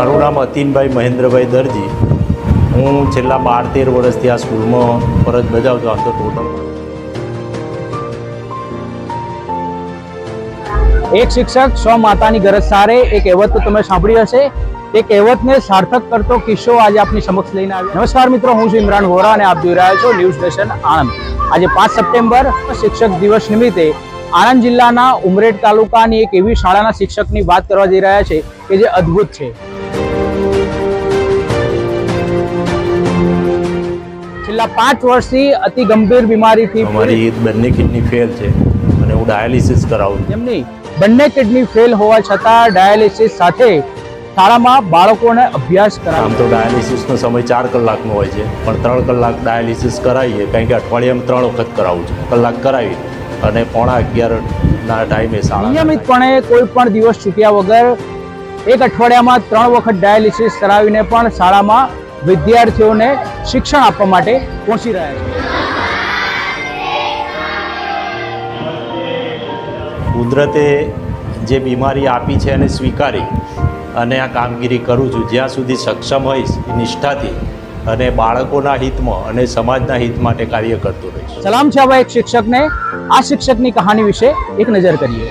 મારું નામ અતિનભાઈ મહેન્દ્રભાઈ દરજી. હું છેલ્લા બાર તેર વર્ષથી આ સ્કૂલમાં ફરજ બજાવતો આમ તો ટોટલ એક શિક્ષક સ્વ માતાની ગરજ સારે, એક કહેવત તો તમે સાંભળી હશે. એ કહેવતને સાર્થક કરતો કિસ્સો આજે આપની સમક્ષ લઈને આવ્યો. નમસ્કાર મિત્રો, હું છું ઇમરાન વોરા અને આપ જોઈ રહ્યા છો ન્યૂઝ સ્ટેશન આણંદ. આજે પાંચ સપ્ટેમ્બર, શિક્ષક દિવસ નિમિત્તે આણંદ જિલ્લાના ઉમરેડ તાલુકાની એક એવી શાળાના શિક્ષકની વાત કરવા જઈ રહ્યા છે કે જે અદ્ભુત છે. છેલ્લા પાંચ વર્ષથી અતિ ગંભીર બીમારીથી મારી બંને કિડની ફેલ છે અને હું ડાયાલિસિસ કરાવું એમ નહીં. બંને કિડની ફેલ હોવા છતાં ડાયાલિસિસ સાથે શાળામાં બાળકોને અભ્યાસ આમ તો ડાયાલિસિસનો સમય ચાર કલાકનો હોય છે પણ ત્રણ કલાક ડાયાલિસિસ કરાવીએ કારણ કે અઠવાડિયામાં ત્રણ વખત કરાવું છું. કલાક કરાવી અને પોણા અગિયારના ટાઈમે શાળા નિયમિતપણે કોઈ પણ દિવસ ચૂક્યા વગર એક અઠવાડિયામાં ત્રણ વખત ડાયાલિસિસ કરાવીને પણ શાળામાં વિદ્યાર્થીઓને શિક્ષણ આપવા માટે પહોંચી રહ્યા છે. કુદરતે જે બીમારી આપી છે એને સ્વીકારી અને આ કામગીરી કરું છું. જ્યાં સુધી સક્ષમ હોઈશ નિષ્ઠાથી અને બાળકોના હિતમાં અને સમાજના હિત માટે કાર્ય કરતો રહીશ. સલામ છે આવા એક શિક્ષકને આ શિક્ષકની કહાની વિશે એક નજર કરીએ.